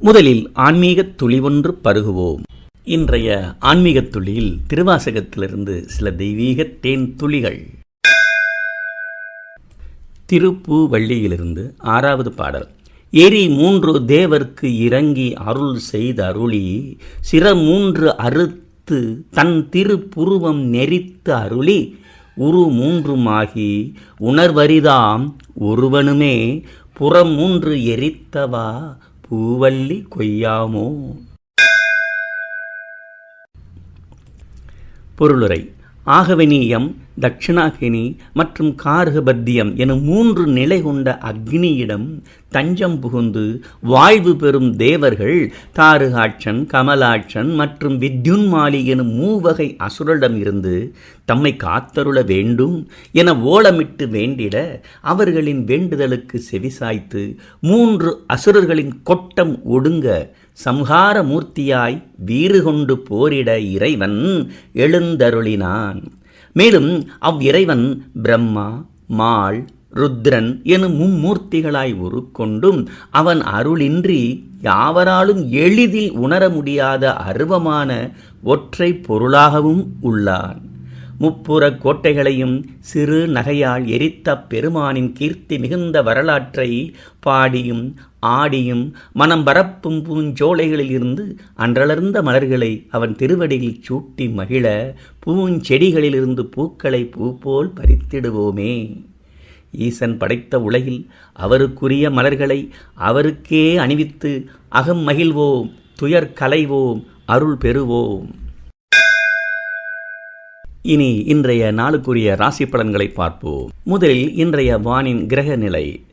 முதலில் ஆன்மீகத் துளி ஒன்று பருகுவோம். இன்றைய ஆன்மீகத் துளியில் திருவாசகத்திலிருந்து சில தெய்வீக தேன் துளிகள். திருப்பூவள்ளியிலிருந்து ஆறாவது பாடல். எரி மூன்று தேவர்க்கு இறங்கி அருள் செய்த அருளி சிற மூன்று அறுத்து தன் திருப்புருவம் நெறித்து அருளி உரு மூன்றுமாகி உணர்வரிதாம் ஒருவனுமே புறம் மூன்று எரித்தவா பூவல்லி கொய்யாமோ? பொருளுரை. ஆகவனீயம் தட்சிணாகினி மற்றும் கார்கபத்தியம் எனும் மூன்று நிலை கொண்ட அக்னியிடம் தஞ்சம் புகுந்து வாழ்வு பெறும் தேவர்கள் தாருகாட்சன் கமலாட்சன் மற்றும் வித்யுன்மாலி எனும் மூவகை அசுரரிடம் இருந்து தம்மை காத்தருள வேண்டும் என ஓலமிட்டு வேண்டிட அவர்களின் வேண்டுதலுக்கு செவிசாய்த்து மூன்று அசுரர்களின் கொட்டம் ஒடுங்க சம்ஹார மூர்த்தியாய் வீறு கொண்டு போரிட இறைவன் எழுந்தருளினான். மேலும் அவ்விறைவன் பிரம்மா மாள் ருத்ரன் எனும் மும்மூர்த்திகளாய் உருக்கொண்டும் அவன் அருளின்றி யாவராலும் எளிதில் உணர முடியாத அருவமான ஒற்றை பொருளாகவும் உள்ளான். முப்புறக் கோட்டைகளையும் சிறு நகையால் எரித்த பெருமானின் கீர்த்தி மிகுந்த வரலாற்றை பாடியும் ஆடியும் மனம் பரப்பும் பூஞ்சோலைகளில் இருந்து அன்றளர்ந்த மலர்களை அவன் திருவடியில் சூட்டி மகிழ பூஞ்செடிகளிலிருந்து பூக்களை பூ போல் பறித்திடுவோமே. ஈசன் படைத்த உலகில் அவருக்குரிய மலர்களை அவருக்கே அணிவித்து அகம் மகிழ்வோம் துயர் கலைவோம் அருள் பெறுவோம். இனி இன்றைய நாளுக்குரிய ராசி பலன்களை பார்ப்போம். முதலில் இன்றைய வானின் கிரக நிலை.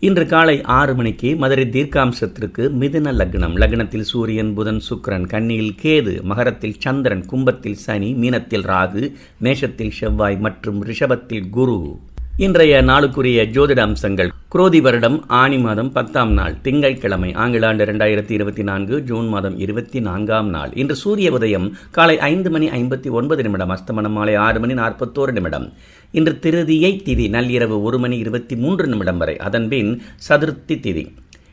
இன்று காலை ஆறு மணிக்கு மதுரை தீர்க்காம்சத்திற்கு மிதுன லக்னம். லக்னத்தில் சூரியன் புதன் சுக்கிரன் கன்னியில் கேது மகரத்தில் சந்திரன் கும்பத்தில் சனி மீனத்தில் ராகு மேஷத்தில் செவ்வாய் மற்றும் ரிஷபத்தில் குரு. இன்றைய நாளுக்குரிய ஜோதிட அம்சங்கள். குரோதி வருடம் ஆணி மாதம் பத்தாம் நாள் திங்கட்கிழமை ஆங்கில ஆண்டு இரண்டாயிரத்தி இருபத்தி நான்கு ஜூன் மாதம் இருபத்தி நான்காம் நாள். இன்று சூரிய உதயம் காலை ஐந்து மணி ஐம்பத்தி ஒன்பது நிமிடம் அஸ்தமனம் மாலை ஆறு மணி நாற்பத்தோரு நிமிடம். இன்று திருதியை திதி நள்ளிரவு ஒரு மணி இருபத்தி மூன்று நிமிடம் வரை. அதன்பின் சதுர்த்தி திதி.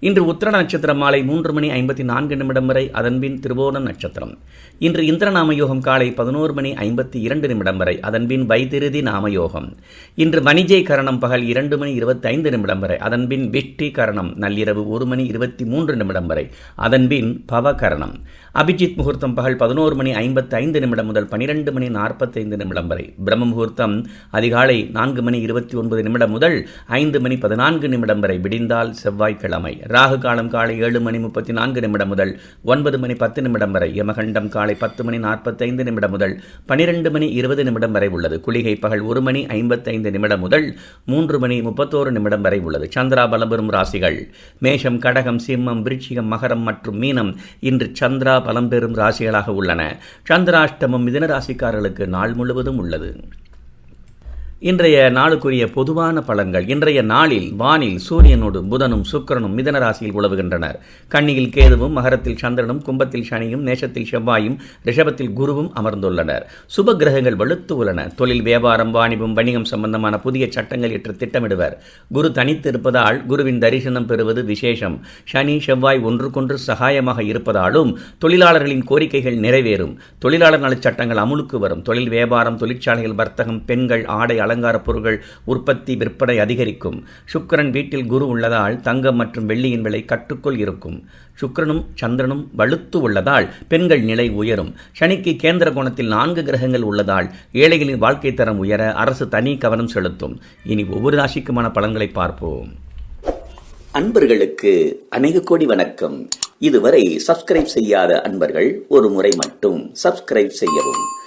இன்று உத்திர நட்சத்திரம் மாலை மூன்று மணி ஐம்பத்தி நான்கு நிமிடம் வரை அதன்பின் திருவோண நட்சத்திரம். இன்று இந்திர நாமயோகம் காலை பதினோரு மணி ஐம்பத்தி இரண்டு நிமிடம் வரை அதன்பின் வைத்திருதி நாமயோகம். இன்று வணிஜை கரணம் பகல் இரண்டு மணி இருபத்தி ஐந்து நிமிடம் வரை அதன்பின் விஷ்டி கரணம் நள்ளிரவு ஒரு மணி இருபத்தி மூன்று நிமிடம் வரை அதன்பின் பவகரணம் அபிஜித் முகூர்த்தம் பகல் பதினோரு மணி ஐம்பத்தி ஐந்து நிமிடம் முதல் பனிரெண்டு மணி நாற்பத்தைந்து நிமிடம் வரை. பிரம்ம முகூர்த்தம் அதிகாலை நான்கு மணி இருபத்தி ஒன்பது நிமிடம் முதல் ஐந்து மணி பதினான்கு நிமிடம் வரை விடிந்தால் செவ்வாய்க்கிழமை. ராகு காலம் காலை ஏழு மணி முப்பத்தி நான்கு நிமிடம் முதல் ஒன்பது மணி பத்து நிமிடம் வரை. யமகண்டம் காலை பத்து மணி நாற்பத்தைந்து நிமிடம் முதல் பனிரெண்டு மணி இருபது நிமிடம் வரை உள்ளது. குளிகை பகல் ஒரு மணி ஐம்பத்தைந்து நிமிடம் முதல் மூன்று மணி முப்பத்தோரு நிமிடம் வரை உள்ளது. சந்திரா பலம் பெறும் ராசிகள். மேஷம் கடகம் சிம்மம் விருச்சிகம் மகரம் மற்றும் மீனம் இன்று சந்திரா பலம் பெறும் ராசிகளாக உள்ளன. சந்திராஷ்டமம் மிதன ராசிக்காரர்களுக்கு நாள் முழுவதும் உள்ளது. இன்றைய நாளுக்குரிய பொதுவான பலன்கள் இன்றைய நாளில் வானில் சூரியனோடு புதனும் சுக்கிரனும் மிதன ராசியில் உழவுகின்றனர். கன்னியில் கேதுவும் மகரத்தில் சந்திரனும் கும்பத்தில் சனியும் நேசத்தில் செவ்வாயும் ரிஷபத்தில் குருவும் அமர்ந்துள்ளனர். சுப கிரகங்கள் வலுத்து உள்ளன. தொழில் வியாபாரம் வாணிபம் வணிகம் சம்பந்தமான புதிய சட்டங்கள் ஏற்று திட்டமிடுவர். குரு தனித்து இருப்பதால் குருவின் தரிசனம் பெறுவது விசேஷம். சனி செவ்வாய் ஒன்றுக்கொன்று சகாயமாக இருப்பதாலும் தொழிலாளர்களின் கோரிக்கைகள் நிறைவேறும். தொழிலாளர் நலச் சட்டங்கள் அமுலுக்கு வரும். தொழில் வியாபாரம் தொழிற்சாலைகள் வர்த்தகம் பெண்கள் ஆடை அலங்கார பொருட்கள் உற்பத்தி விற்பனை அதிகரிக்கும். சுக்கரன் வீட்டில் குரு உள்ளதால் தங்கம் மற்றும் வெள்ளியின் விலை கட்டுக்குள் இருக்கும். சுக்கரனும் சந்திரனும் வலுத்து உள்ளதால் பெண்கள் நிலை உயரும். சனிக்கு கேந்திர கோணத்தில் நான்கு கிரகங்கள் உள்ளதால் ஏழைகளின் வாழ்க்கை தரம் உயர அரசு தனி கவனம் செலுத்தும். இனி ஒவ்வொரு ராசிக்குமான பலன்களை பார்ப்போம். அன்பர்களுக்கு அநேக கோடி வணக்கம். இதுவரை சப்ஸ்கிரைப் செய்யாத அன்பர்கள் ஒரு முறை மட்டும் சப்ஸ்கிரைப் செய்யவும்.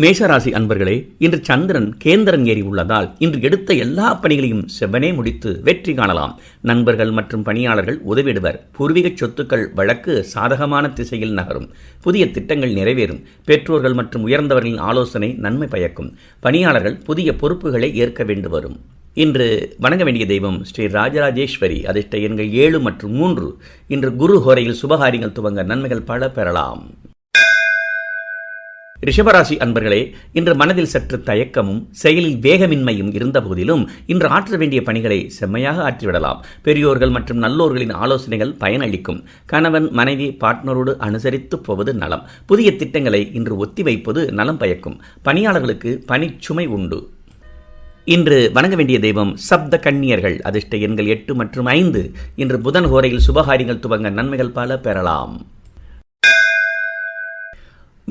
மேஷராசி அன்பர்களே இன்று சந்திரன் கேந்திரன் ஏறி உள்ளதால் இன்று எடுத்த எல்லா பணிகளையும் செவ்வனே முடித்து வெற்றி காணலாம். நண்பர்கள் மற்றும் பணியாளர்கள் உதவிடுவர். பூர்வீக சொத்துக்கள் வழக்கு சாதகமான திசையில் நகரும். புதிய திட்டங்கள் நிறைவேறும். பெற்றோர்கள் மற்றும் உயர்ந்தவர்களின் ஆலோசனை நன்மை பயக்கும். பணியாளர்கள் புதிய பொறுப்புகளை ஏற்க வேண்டு வரும். இன்று வணங்க வேண்டிய தெய்வம் ஸ்ரீ ராஜராஜேஸ்வரி அதிர்ஷ்ட எண்கள் ஏழு மற்றும் மூன்று. இன்று குரு ஹோரையில் சுபகாரியங்கள் துவங்க நன்மைகள் பல பெறலாம். ரிஷபராசி அன்பர்களே இன்று மனதில் சற்று தயக்கமும் செயலில் வேகமின்மையும் இருந்த போதிலும் இன்று ஆற்ற வேண்டிய பணிகளை செம்மையாக ஆற்றிவிடலாம். பெரியோர்கள் மற்றும் நல்லோர்களின் ஆலோசனைகள் பயனளிக்கும். கணவன் மனைவி பார்ட்னரோடு அனுசரித்து போவது நலம். புதிய திட்டங்களை இன்று ஒத்திவைப்பது நலம் பயக்கும். பணியாளர்களுக்கு பணிச்சுமை உண்டு. இன்று வணங்க வேண்டிய தெய்வம் சப்த கன்னியர்கள். அதிர்ஷ்ட எண்கள் எட்டு மற்றும் ஐந்து. இன்று புதன் ஹோரையில் சுபகாரியங்கள் துவங்க நன்மைகள் பல பெறலாம்.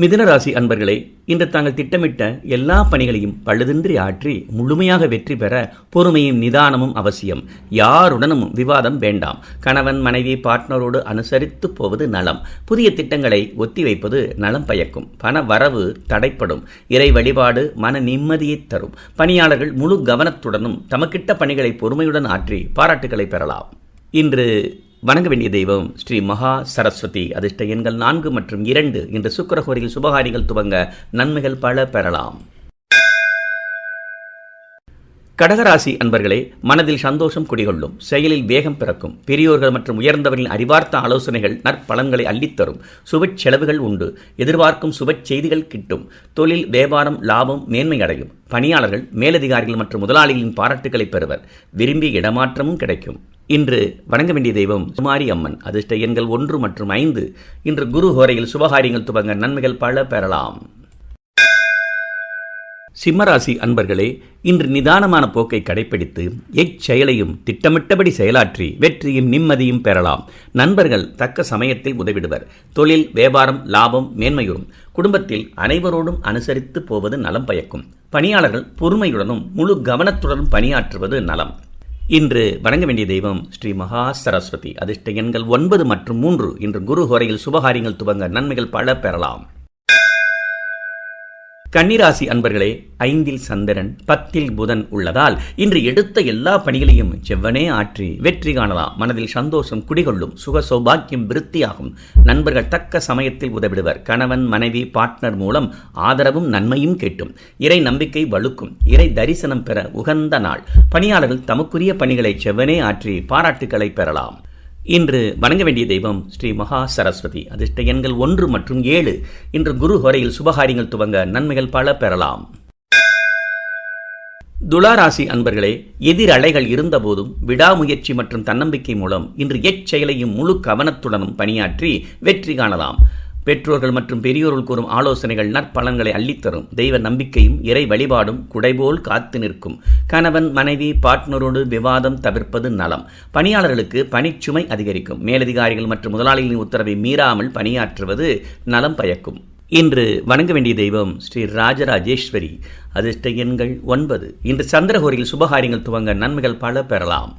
மிதுனராசி அன்பர்களே இன்று தாங்கள் திட்டமிட்ட எல்லா பணிகளையும் பழுதின்றி ஆற்றி முழுமையாக வெற்றி பெற பொறுமையும் நிதானமும் அவசியம். யாருடனும் விவாதம் வேண்டாம். கணவன் மனைவி பார்ட்னரோடு அனுசரித்து போவது நலம். புதிய திட்டங்களை ஒத்திவைப்பது நலம் பயக்கும். பண வரவு தடைப்படும். இறை வழிபாடு மன நிம்மதியை தரும். பணியாளர்கள் முழு கவனத்துடனும் தமக்கிட்ட பணிகளை பொறுமையுடன் ஆற்றி பாராட்டுகளை பெறலாம். இன்று வணங்க வேண்டிய தெய்வம் ஸ்ரீ மகா சரஸ்வதி. அதிர்ஷ்ட எண்கள் நான்கு மற்றும் இரண்டு. இன்று சுக்கரகோரியில் சுபகாரிகள் துவங்க நன்மைகள் பல பெறலாம். கடகராசி அன்பர்களே மனதில் சந்தோஷம் குடிகொள்ளும் செயலில் வேகம் பிறக்கும் பெரியோர்கள் மற்றும் உயர்ந்தவர்களின் அறிவார்த்த ஆலோசனைகள் நற்பலன்களை அள்ளித்தரும் சுப செலவுகள் உண்டு. எதிர்பார்க்கும் சுப செய்திகள் கிட்டும். தொழில் வியாபாரம் லாபம் மேன்மை அடையும் பணியாளர்கள் மேலதிகாரிகள் மற்றும் முதலாளிகளின் பாராட்டுகளை பெறுவர். விரும்பிய இடமாற்றமும் கிடைக்கும். இன்று வணங்க வேண்டிய தெய்வம் சுமாரி அம்மன். அதிர்ஷ்ட எண்கள் ஒன்று மற்றும் ஐந்து. இன்று குரு ஹோரையில் சுபகாரியங்கள் துவங்க நன்மைகள் பல பெறலாம். சிம்மராசி அன்பர்களே இன்று நிதானமான போக்கை கடைபிடித்து எச்செயலையும் திட்டமிட்டபடி செயலாற்றி வெற்றியும் நிம்மதியும் பெறலாம். நண்பர்கள் தக்க சமயத்தில் உதவிடுவர். தொழில் வியாபாரம் லாபம் மேன்மையுறும் குடும்பத்தில் அனைவரோடும் அனுசரித்து போவது நலம் பயக்கும். பணியாளர்கள் பொறுமையுடனும் முழு கவனத்துடனும் பணியாற்றுவது நலம். இன்று வணங்க வேண்டிய தெய்வம் ஸ்ரீ மகா சரஸ்வதி. அதிர்ஷ்ட எண்கள் ஒன்பது மற்றும் மூன்று. இன்று குரு ஹோரையில் சுபகாரியங்கள் துவங்க நன்மைகள் பல பெறலாம். கன்னிராசி அன்பர்களே ஐந்தில் சந்திரன் பத்தில் புதன் உள்ளதால் இன்று எடுத்த எல்லா பணிகளையும் செவ்வனே ஆற்றி வெற்றி காணலாம் மனதில் சந்தோஷம் குடிகொள்ளும் சுக சௌபாக்கியம் விருத்தியாகும். நண்பர்கள் தக்க சமயத்தில் உதவிடுவர். கணவன் மனைவி பார்ட்னர் மூலம் ஆதரவும் நன்மையும் கேட்டும். இறை நம்பிக்கை வலுக்கும் இறை தரிசனம் பெற உகந்த நாள். பணியாளர்கள் தமக்குரிய பணிகளை செவ்வனே ஆற்றி பாராட்டுக்களை பெறலாம். இன்று வணங்க வேண்டிய தெய்வம் ஸ்ரீ மகா சரஸ்வதி. அதிர்ஷ்ட எண்கள் ஒன்று மற்றும் ஏழு. இன்று குரு ஹோரையில் சுபகாரியங்கள் துவங்க நன்மைகள் பல பெறலாம். துளாராசி அன்பர்களே எதிர் அலைகள் இருந்தபோதும் விடாமுயற்சி மற்றும் தன்னம்பிக்கை மூலம் இன்று எச்செயலையும் முழு கவனத்துடனும் பணியாற்றி வெற்றி காணலாம். பெற்றோர்கள் மற்றும் பெரியோர்கள் கூறும் ஆலோசனைகள் நற்பலன்களை அள்ளித்தரும். தெய்வ நம்பிக்கையும் இறை வழிபாடும் குடைபோல் காத்து நிற்கும். கணவன் மனைவி பார்ட்னரோடு விவாதம் தவிர்ப்பது நலம். பணியாளர்களுக்கு பணிச்சுமை அதிகரிக்கும். மேலதிகாரிகள் மற்றும் முதலாளிகளின் உத்தரவை மீறாமல் பணியாற்றுவது நலம் பயக்கும். இன்று வணங்க வேண்டிய தெய்வம் ஸ்ரீ ராஜராஜேஸ்வரி. அதிர்ஷ்ட எண்கள் ஒன்பது. இன்று சந்திரகோரியில் சுபகாரியங்கள் துவங்க நன்மைகள் பல பெறலாம்.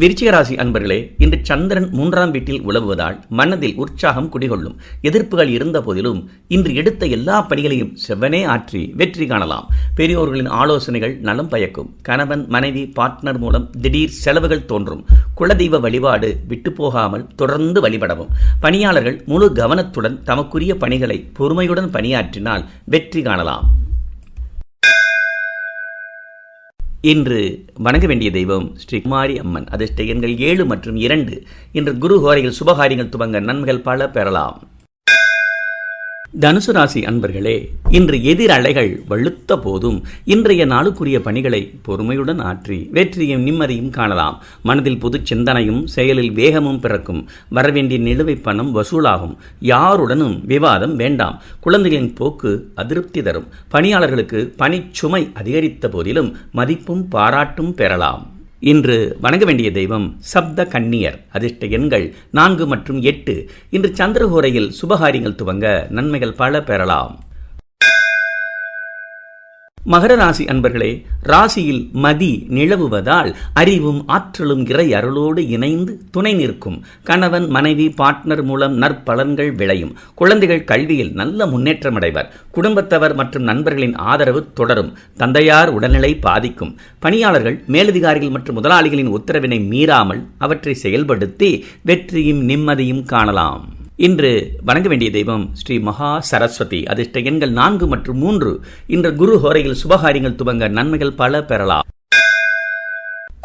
விருச்சிகராசி அன்பர்களே இன்று சந்திரன் மூன்றாம் வீட்டில் உழவுவதால் மனதில் உற்சாகம் குடிகொள்ளும் எதிர்ப்புகள் இருந்த போதிலும் இன்று எடுத்த எல்லா பணிகளையும் செவ்வனே ஆற்றி வெற்றி காணலாம். பெரியோர்களின் ஆலோசனைகள் நலம் பயக்கும். கணவன் மனைவி பார்ட்னர் மூலம் திடீர் செலவுகள் தோன்றும். குலதெய்வ வழிபாடு விட்டு போகாமல் தொடர்ந்து வழிபடவும். பணியாளர்கள் முழு கவனத்துடன் தமக்குரிய பணிகளை பொறுமையுடன் பணியாற்றினால் வெற்றி காணலாம். இன்று வணங்க வேண்டிய தெய்வம் ஸ்ரீ குமாரி அம்மன். அதிர்ஷ்ட எண்கள் ஏழு மற்றும் இரண்டு. இன்று குரு ஹோரையில் சுபகாரியங்கள் துவங்க நன்மைகள் பல பெறலாம். தனுசு ராசி அன்பர்களே இன்று எதிர் அலைகள் வழுத்த போதும் இன்றைய நாளுக்குரிய பணிகளை பொறுமையுடன் ஆற்றி வெற்றியும் நிம்மதியும் காணலாம். மனதில் புது சிந்தனையும் செயலில் வேகமும் பிறக்கும். வரவேண்டிய நிலுவைப் பணம் வசூலாகும். யாருடனும் விவாதம் வேண்டாம். குழந்தைகளின் போக்கு அதிருப்தி தரும். பணியாளர்களுக்கு பணிச்சுமை அதிகரித்த போதிலும் மதிப்பும் பாராட்டும் பெறலாம். இன்று வணங்க வேண்டிய தெய்வம் சப்த கன்னியர். அதிர்ஷ்ட எண்கள் நான்கு மற்றும் எட்டு. இன்று சந்திரகோரையில் சுபகாரியங்கள் துவங்க நன்மைகள் பல பெறலாம். மகர ராசி அன்பர்களே ராசியில் மதி நிலவுவதால் அறிவும் ஆற்றலும் இறை அருளோடு இணைந்து துணை நிற்கும். கணவன் மனைவி பார்ட்னர் மூலம் நற்பலன்கள் விளையும். குழந்தைகள் கல்வியில் நல்ல முன்னேற்றம் அடைவர். குடும்பத்தவர் மற்றும் நண்பர்களின் ஆதரவு தொடரும். தந்தையார் உடல்நிலை பாதிக்கும். பணியாளர்கள் மேலதிகாரிகள் மற்றும் முதலாளிகளின் உத்தரவினை மீறாமல் அவற்றை செயல்படுத்தி வெற்றியும் நிம்மதியும் காணலாம். இன்று வணங்க வேண்டிய தெய்வம் ஸ்ரீ மகா சரஸ்வதி. அதிர்ஷ்ட எண்கள் நான்கு மற்றும் மூன்று. இன்று குரு ஹோரையில் சுபகாரியங்கள் துவங்க நன்மைகள் பல பெறலாம்.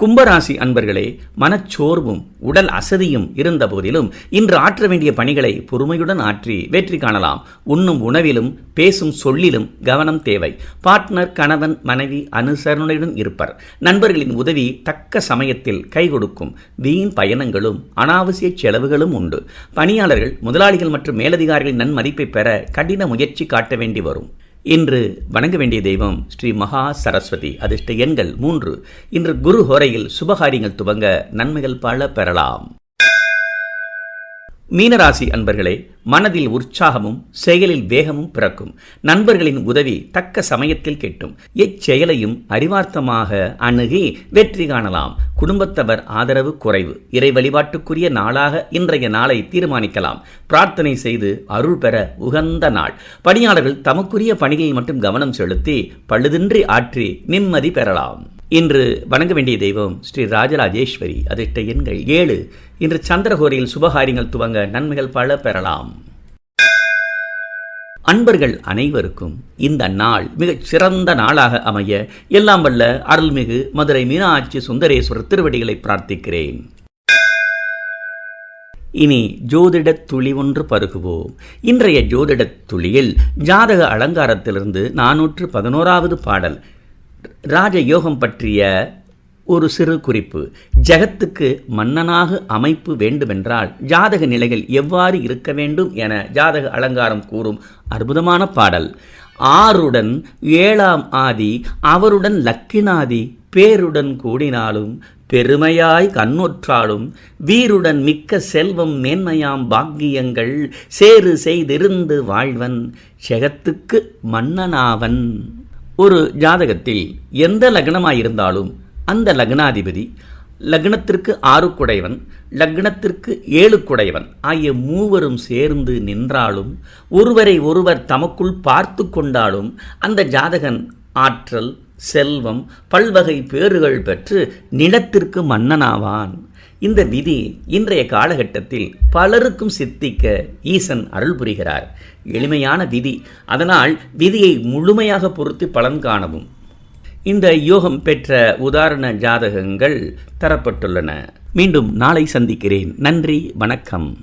கும்பராசி அன்பர்களே மனச்சோர்வும் உடல் அசதியும் இருந்த போதிலும் இன்று ஆற்ற வேண்டிய பணிகளை பொறுமையுடன் ஆற்றி வெற்றி காணலாம். உண்ணும் உணவிலும் பேசும் சொல்லிலும் கவனம் தேவை. பார்ட்னர் கணவன் மனைவி அனுசரணையுடன் இருப்பர். நண்பர்களின் உதவி தக்க சமயத்தில் கை கொடுக்கும். வீண் பயணங்களும் அனாவசிய செலவுகளும் உண்டு. பணியாளர்கள் முதலாளிகள் மற்றும் மேலதிகாரிகளின் நன்மதிப்பை பெற கடின முயற்சி காட்ட வேண்டி வரும். இன்று வணங்க வேண்டிய தெய்வம் ஸ்ரீ மகா சரஸ்வதி அதிர்ஷ்ட எண்கள் மூன்று. இன்று குரு ஹோரையில் சுபகாரியங்கள் துவங்க நன்மைகள் பல பெறலாம். மீனராசி அன்பர்களே மனதில் உற்சாகமும் செயலில் வேகமும் பிறக்கும். நண்பர்களின் உதவி தக்க சமயத்தில் கிட்டும். எச்செயலையும் அறிவார்த்தமாக அணுகி வெற்றி காணலாம். குடும்பத்தவர் ஆதரவு குறைவு. இறை வழிபாட்டுக்குரிய நாளாக இன்றைய நாளை தீர்மானிக்கலாம். பிரார்த்தனை செய்து அருள் பெற உகந்த நாள். பணியாளர்கள் தமக்குரிய பணிகளில் மட்டும் கவனம் செலுத்தி பழுதின்றி ஆற்றி நிம்மதி பெறலாம். இன்று வணங்க வேண்டிய தெய்வம் ஸ்ரீ ராஜராஜேஸ்வரி. அதிர்ஷ்ட எண்கள் ஏழு. இன்று சந்திரகோரியில் சுபகாரியங்கள் துவங்க நன்மைகள் பல பெறலாம். அன்பர்கள் அனைவருக்கும் இந்த நாள் மிகச் சிறந்த நாளாக அமைய எல்லாம் வல்ல அருள்மிகு மதுரை மீனாட்சி சுந்தரேஸ்வரர் திருவடிகளை பிரார்த்திக்கிறேன். இனி ஜோதிட துளி ஒன்று பருகுவோம். இன்றைய ஜோதிடத் துளியில் ஜாதக அலங்காரத்திலிருந்து நானூற்று பதினோராவது பாடல் ராஜ யோகம் பற்றிய ஒரு சிறு குறிப்பு. ஜகத்துக்கு மன்னனாக அமைப்பு வேண்டுமென்றால் ஜாதக நிலைகள் எவ்வாறு இருக்க வேண்டும் என ஜாதக அலங்காரம் கூறும் அற்புதமான பாடல். ஆறுடன் ஏழாம் ஆதி அவருடன் லக்கினாதி பேருடன் கூடினாலும் பெருமையாய் கண்ணொற்றாலும் வீருடன் மிக்க செல்வம் மேன்மையாம் பாக்கியங்கள் சேறு செய்திருந்து வாழ்வன் ஜெகத்துக்கு மன்னனாவன். ஒரு ஜாதகத்தில் எந்த லக்னமாயிருந்தாலும் அந்த லக்னாதிபதி லக்னத்திற்கு ஆறு குடைவன் லக்னத்திற்கு ஏழு குடைவன் ஆகிய மூவரும் சேர்ந்து நின்றாலும் ஒருவரை ஒருவர் தமக்குள் பார்த்து கொண்டாலும் அந்த ஜாதகன் ஆற்றல் செல்வம் பல்வகை பேறுகள் பெற்று நிலத்திற்கு மன்னனாவான். இந்த விதி இன்றைய காலகட்டத்தில் பலருக்கும் சித்திக்க ஈசன் அருள் புரிகிறார். எளிமையான விதி. அதனால் விதியை முழுமையாக பொறுத்து பலன் காணவும். இந்த யோகம் பெற்ற உதாரண ஜாதகங்கள் தரப்பட்டுள்ளன. மீண்டும் நாளை சந்திக்கிறேன். நன்றி வணக்கம்.